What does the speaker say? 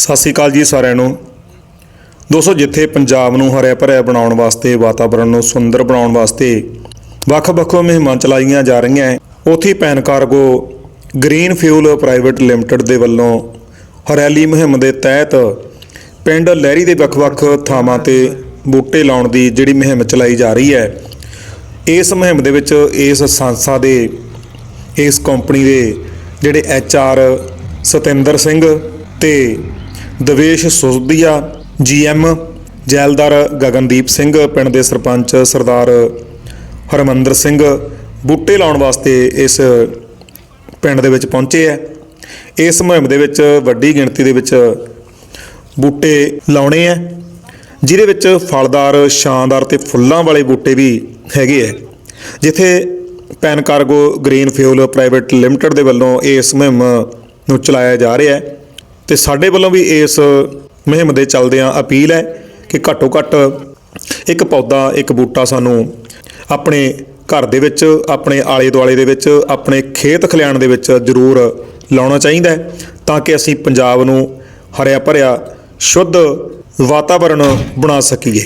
ਸਤਿ ਸ਼੍ਰੀ ਅਕਾਲ ਜੀ ਸਾਰਿਆਂ ਨੂੰ। ਦੋਸਤੋ, ਜਿੱਥੇ ਪੰਜਾਬ ਨੂੰ ਹਰਿਆ ਭਰਿਆ ਬਣਾਉਣ ਵਾਸਤੇ ਵਾਤਾਵਰਣ ਨੂੰ ਸੁੰਦਰ ਬਣਾਉਣ ਵਾਸਤੇ ਵੱਖ-ਵੱਖ ਮੁਹਿੰਮਾਂ ਚਲਾਈਆਂ ਜਾ ਰਹੀਆਂ ਹੈ ਉੱਥੇ Pan Cargo Green Fuel Private Limited ਦੇ ਵੱਲੋਂ ਹਰਿਆਲੀ ਮੁਹਿੰਮ ਦੇ ਤਹਿਤ ਪਿੰਡ ਲਹਿਰੀ ਦੇ ਵੱਖ-ਵੱਖ ਥਾਵਾਂ ਤੇ ਬੂਟੇ ਲਾਉਣ ਦੀ ਜਿਹੜੀ ਮੁਹਿੰਮ ਚਲਾਈ ਜਾ ਰਹੀ ਹੈ ਇਸ ਮੁਹਿੰਮ ਦੇ ਵਿੱਚ ਇਸ ਸੰਸਥਾ ਦੇ, ਇਸ ਕੰਪਨੀ ਦੇ ਜਿਹੜੇ ਐਚ ਆਰ ਸਤਿੰਦਰ ਸਿੰਘ ਤੇ ਦਵੇਸ਼ ਸੁਸਦੀਆ ਜੀਐਮ ਜੈਲਦਾਰ ਗਗਨਦੀਪ ਸਿੰਘ, ਪਿੰਡ ਦੇ ਸਰਪੰਚ ਸਰਦਾਰ ਹਰਮੰਦਰ ਸਿੰਘ ਬੂਟੇ ਲਾਉਣ ਵਾਸਤੇ ਇਸ ਪਿੰਡ ਦੇ ਵਿੱਚ ਪਹੁੰਚੇ ਹੈ। ਇਸ ਮੁਹਿੰਮ ਦੇ ਵਿੱਚ ਵੱਡੀ ਗਿਣਤੀ ਦੇ ਵਿੱਚ ਬੂਟੇ ਲਾਉਣੇ ਆ ਜਿਹਦੇ ਵਿੱਚ ਫਲਦਾਰ ਸ਼ਾਨਦਾਰ ਤੇ ਫੁੱਲਾਂ ਵਾਲੇ ਬੂਟੇ ਵੀ ਹੈਗੇ ਆ ਜਿੱਥੇ Pan Cargo Green Fuel Private Limited ਦੇ ਵੱਲੋਂ ਇਸ ਮੁਹਿੰਮ ਨੂੰ ਚਲਾਇਆ ਜਾ ਰਿਹਾ ਹੈ। ਤੇ ਸਾਡੇ ਵੱਲੋਂ ਵੀ ਇਸ ਮੁਹਿੰਮ ਦੇ ਚੱਲਦਿਆਂ ਅਪੀਲ ਹੈ ਕਿ ਘੱਟੋ ਘੱਟ ਇੱਕ ਪੌਦਾ, ਇੱਕ ਬੂਟਾ ਸਾਨੂੰ ਆਪਣੇ ਘਰ ਦੇ ਵਿੱਚ, ਆਪਣੇ ਆਲੇ ਦੁਆਲੇ ਦੇ ਵਿੱਚ, ਆਪਣੇ ਖੇਤ ਖਲਿਆਣ ਦੇ ਵਿੱਚ ਜ਼ਰੂਰ ਲਾਉਣਾ ਚਾਹੀਦਾ ਹੈ ਤਾਂ ਕਿ ਅਸੀਂ ਪੰਜਾਬ ਨੂੰ ਹਰਿਆ ਭਰਿਆ ਸ਼ੁੱਧ ਵਾਤਾਵਰਣ ਬਣਾ ਸਕੀਏ।